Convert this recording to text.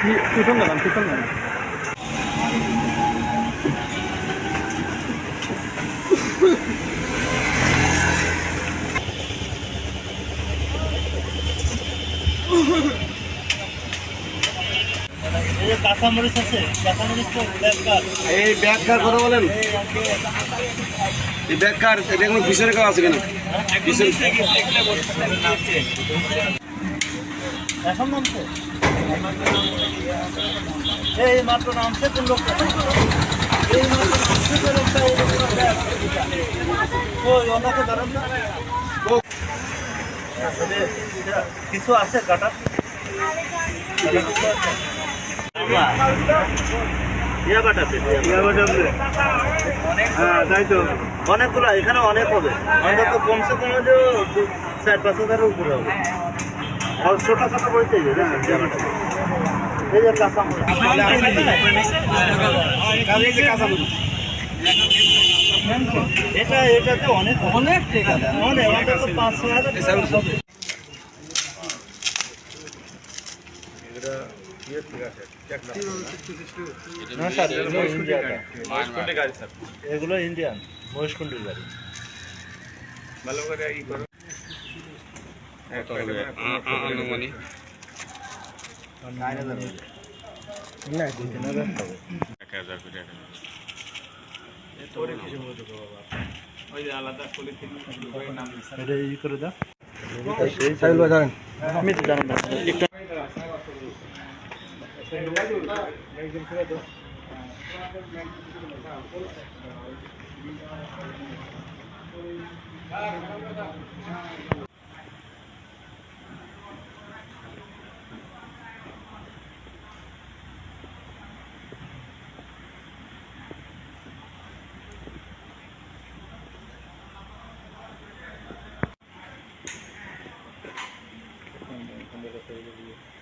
পিছন দাঁড়ান পিছন দাঁড়ান এই ব্যাগকার কথা বলেন। এই ব্যাগকার দেখুন পিছনে কেউ আছে কেন? পিছনে। এখন নামছে? এই মাত্র নামছে কোন লোকটা এই মাত্র নামছে কোন লোকটা এই লোকটা ওই ওনাকে ধরেন না। আসলে কিছু আছে কাটার হ্যাঁ অনেকগুলো এখানে অনেক হবে। অন্তত কমসে কম চার পাঁচ হাজারের উপরে হবে। আর ছোটো মরিচ। এটা এটাতে অনেক অনেক টাকা। অনেক অন্তত পাঁচ ছয় হাজার না স্যার এগুলো ইন্ডিয়ান মহেশকুন্ডির গাড়ি। না দুই কত হবে আনুমানিক না তিন হাজার হবে এক হাজার কোটি টাকা। জানেন というのに。